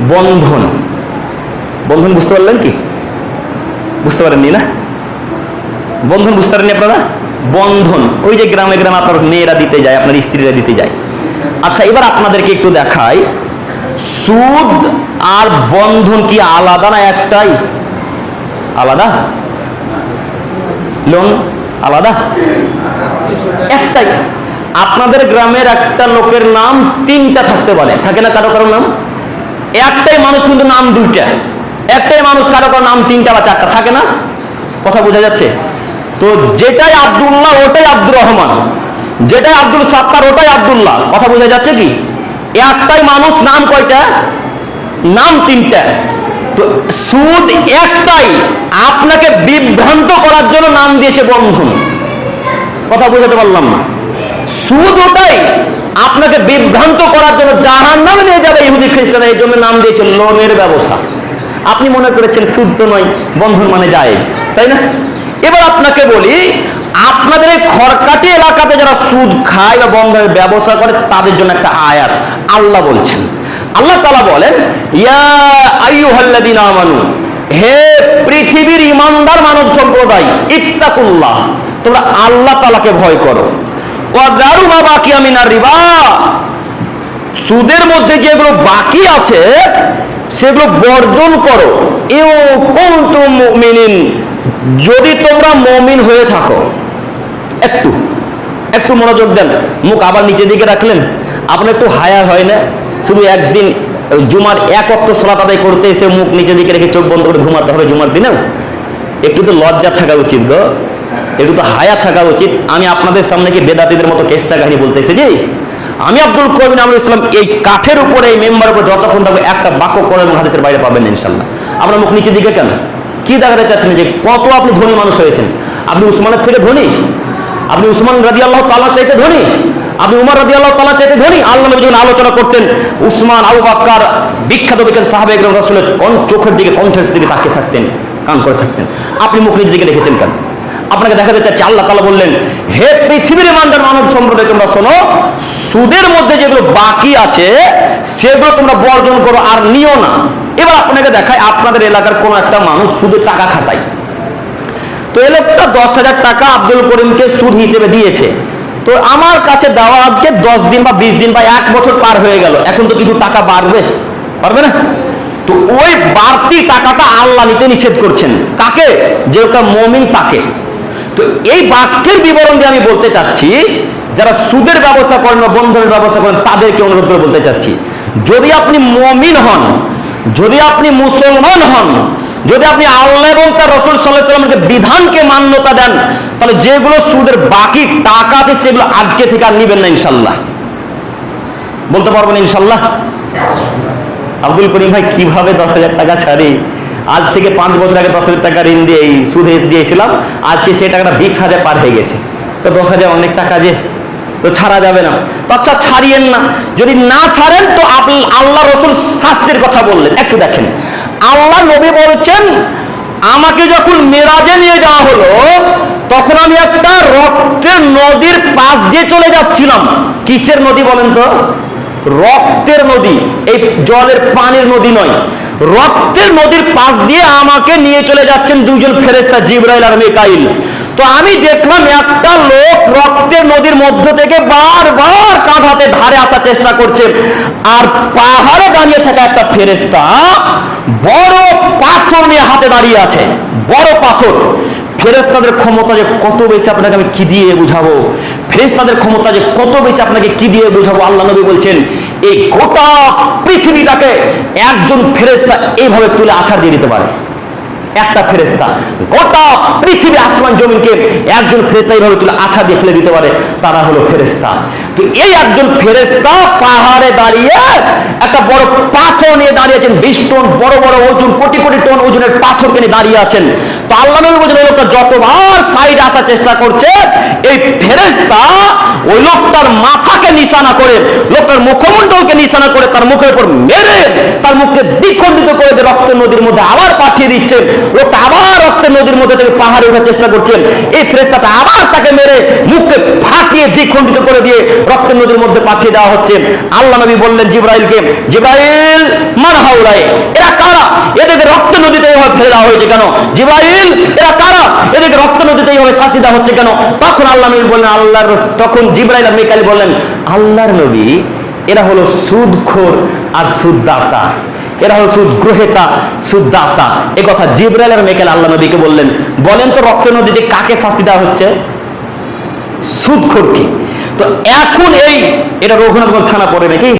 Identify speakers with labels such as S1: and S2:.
S1: বন্ধন। বন্ধন বুঝতে পারলেন কি? বুঝতে পারেননি না? বন্ধন বুঝতে পারেননি আপনারা? বন্ধন। ওই যে গ্রামে গ্রামে আপনার মেয়েরা দিতে যায়, আপনার স্ত্রীরা দিতে যায়। আচ্ছা এবার আপনাদেরকে একটু দেখাই। সুদ আর বন্ধন কি আলাদা না একটাই? আলাদা? লোন? আলাদা? একটাই। আপনাদের গ্রামের একটা লোকের নাম তিনটা থাকতে পারে থাকে না কারও কারও নাম? একটাই মানুষ কিন্তু নাম দুইটা। একটাই মানুষ, কারও কারও নাম তিনটা বা চারটা, থাকে না? কথা বোঝা যাচ্ছে? তো যেটাই আব্দুল্লাহ, ওটাই আব্দুর রহমান। যেটাই আব্দুল সাত্তার, ওটাই আব্দুল্লাহ। কথা বোঝা যাচ্ছে কি? একটাই মানুষ, নাম কয়টা? নাম তিনটা। তো সুদ একটাই। আপনাকে বিভ্রান্ত করার জন্য নাম দিয়েছে বন্ধন। কথা বোঝাতে পারলাম না। সুদ ওটাই। আপনাকে বিভ্রান্ত করার জন্য জাহান নামে নিয়ে যাবে ইহুদি খ্রিস্টান এই জন্য নাম দিয়েছে লোনের ব্যবসা। আপনি মনে করেছেন তো নয়, বন্ধন মানে জায়েজ, তাই না? এবার আপনাকে বলি, আপনাদের এই খড়কাটি এলাকাতে যারা সুদ খায় বা বন্ধনের ব্যবসা করে, তাদের জন্য একটা আয়াত আল্লাহ বলছেন। আল্লাহ তালা বলেন, ইয়া আমানু, হে পৃথিবীর ইমানদার মানব সম্প্রদায়, ইত্তাকুল্লাহ, তোমরা আল্লাহ তালাকে ভয় করো। ওয়াদারু মা বাকি আমিনার রিবা। সুদের মধ্যে যেগুলো বাকি আছে, সেগুলো বর্জন করো। এও কুনতুম মুমিনিন, যদি তোমরা মমিন হয়ে থাকো। একটু একটু মনোযোগ দেন। মুখ আবার নিচের দিকে রাখলেন। আপনার একটু হায়ার হয় না? শুধু একদিন, জুমার এক অক্ত সলাত আদায় করতে এসে মুখ নিচের দিকে রেখে চোখ বন্ধ করে ঘুমাতে হবে জুমার দিনেও? একটু তো লজ্জা থাকা উচিত গো। একটু তো হায়া থাকা উচিত। আমি আপনাদের সামনে কি বেদাতিদের মতো কেসা কাহিনী বলতে এসেছি আমি আব্দুল কবিন আমরুল ইসলাম, এই কাঠের উপরে, এই মেম্বার উপর যতক্ষণ থাকবে, একটা বাক্য করে এবং হাদিসের বাইরে পাবেন ইনশাল্লাহ। আপনার মুখ নিচের দিকে কেন? কি দেখাতে চাচ্ছেন যে কত আপনি ধনী মানুষ হয়েছেন? আপনি উসমানের থেকে ধনী? আপনি উসমান রাজি আল্লাহ তালা চাইতে ধনী? আপনি উমর রাজি আল্লাহ তালা চাইতে ধনী? আল্লাহ নবী যখন আলোচনা করতেন, উসমান, আবু বাক্কার, বিখ্যাত বিখ্যাত সাহাবে একরম রাসুলের কোন চোখের দিকে, কণ্ঠের দিকে তাকিয়ে থাকতেন, কান করে থাকতেন। আপনি মুখ নিজের দিকে রেখেছেন কেন? আপনাকে দেখাতে চাচ্ছি, আল্লাহ তালা বললেন, হে পৃথিবীর মান্ডার মানব সম্প্রদায়, তোমরা শোনো, সুদের মধ্যে যেগুলো বাকি আছে, সেগুলো তোমরা বর্জন করো আর নিও না। এবার আপনাকে দেখায় আপনাদের এলাকার কোনো একটা মানুষ সুদের টাকা খাটায়। তো এই লোকটা দশ হাজার টাকা আব্দুল করিমকে সুদ হিসেবে দিয়েছে। তো আমার কাছে দেওয়া আজকে দশ দিন বা বিশ দিন বা এক বছর পার হয়ে গেল, এখন তো কিছু টাকা বাড়বে, পারবে না? তো ওই বাড়তি টাকাটা আল্লাহ নিতে নিষেধ করছেন। কাকে? যে ওটা মমিন তাকে। তো এই বাক্যের বিবরণ দিয়ে আমি বলতে চাচ্ছি, যারা সুদের ব্যবস্থা করেন বা বন্ধনের ব্যবস্থা করেন, তাদেরকে অনুরোধ করে বলতে চাচ্ছি, যদি আপনি মমিন হন, যদি আপনি মুসলমান হন, যদি আপনি আল্লাহ এবং তার রসুল সাল্লাহ সাল্লামের বিধানকে মান্যতা দেন, তাহলে যেগুলো সুদের বাকি টাকা আছে, সেগুলো আজকে থেকে আর নিবেন না ইনশাল্লাহ বলতে পারবেন ইনশাল্লাহ আব্দুল করিম ভাই, কীভাবে দশ হাজার টাকা ছাড়ি? আজ থেকে পাঁচ বছর আগে দশ হাজার টাকা ঋণ দিয়ে এই সুদে দিয়েছিলাম, আজকে সেই টাকাটা বিশ হাজার পার হয়ে গেছে। তো দশ হাজার অনেক টাকা যে, তো ছাড়া যাবে না। তো আচ্ছা ছাড়িয়েন না। যদি না ছাড়েন, তো আল্লাহ রসুল শাস্তির কথা বললেন। একটু দেখেন। আল্লাহ নবী বলছেন, আমাকে যখন মেরাজে নিয়ে যাওয়া হলো, তখন আমি একটা রক্তের নদীর পাশ দিয়ে চলে যাচ্ছিলাম। কিসের নদী বলেন তো? রক্তের নদী, এই জলের পানির নদী নয়। রক্তের নদীর পাশ দিয়ে আমাকে নিয়ে চলে যাচ্ছেন দুজন ফেরেস্তা জিব্রাইল আর মিকাইল। তো আমি দেখলাম একটা লোক রক্তের নদীর মধ্য থেকে বারবার কাঁধাতে ধারে আসার চেষ্টা করছে। আর পাহাড়ে দাঁড়িয়ে থাকা একটা ফেরেস্তা বড় পাথর নিয়ে হাতে দাঁড়িয়ে আছে। বড় পাথর। ফেরেস্তাদের ক্ষমতা যে কত বেশি আপনাকে আমি কি দিয়ে বুঝাবো? ফেরেস্তাদের ক্ষমতা যে কত বেশি আপনাকে কি দিয়ে বুঝাবো? আল্লাহ নবী বলছেন, এই গোটা পৃথিবীটাকে একজন ফেরেস্তা এইভাবে তুলে আছাড় দিয়ে দিতে পারে। একটা ফেরেস্তা গোটা পৃথিবী আসমান জমিনকে একজন ফেরেস্তা এইভাবে তুলে আছা দিয়ে ফেলে দিতে পারে, তারা হলো ফেরেস্তা তো এই একজন ফেরেস্তা পাহাড়ে দাঁড়িয়ে একটা বড় পাথর নিয়ে দাঁড়িয়েছেন বিশ টন বড় বড় ওজন, কোটি কোটি টন ওজনের পাথর নিয়ে দাঁড়িয়ে আছেন। তো আল্লাহ নবী বলছেন ওই লোকটা যতবার সাইড আসার চেষ্টা করছে, এই ফেরেস্তা ওই লোকটার মাথাকে নিশানা করে, লোকটার মুখমণ্ডলকে নিশানা করে, তার মুখের উপর মেরে, তার মুখকে দ্বিখণ্ডিত করে রক্ত নদীর মধ্যে আবার পাঠিয়ে দিচ্ছে। লোকটা আবার রক্তের নদীর মধ্যে থেকে পাহাড়ে ওঠার চেষ্টা করছেন। এই ফেরেস্তাটা আবার তাকে মেরে মুখকে ফাটিয়ে দ্বিখণ্ডিত করে দিয়ে রক্তের নদীর মধ্যে পাঠিয়ে দেওয়া হচ্ছে। আল্লাহ নবী বললেন জিব্রাইলকে, জিব্রাইল, মান হাউলাই, এরা কারা? এদেরকে রক্ত নদীতে এইভাবে ফেলে দেওয়া হয়েছে কেন? জিব্রাইল, এরা কারা? এদেরকে রক্ত নদীতে এইভাবে শাস্তি দেওয়া হচ্ছে কেন? তখন আল্লাহ নবী বললেন, আল্লাহর তখন জিব্রাইল আর মিকাইল বললেন, আল্লাহর নবী, এরা হলো সুদখোর আর সুদদাতা। এরা হলো সুদ গ্রহেতা সুদদাতা এ কথা জিব্রাইল আর মেকাল আল্লাহ নবীকে বললেন, বলেন তো রক্ত নদীতে কাকে শাস্তি দেওয়া হচ্ছে? সুদখোরকে তো এখন এই, এটা রঘুনাথগঞ্জ থানা পড়ে নাকি?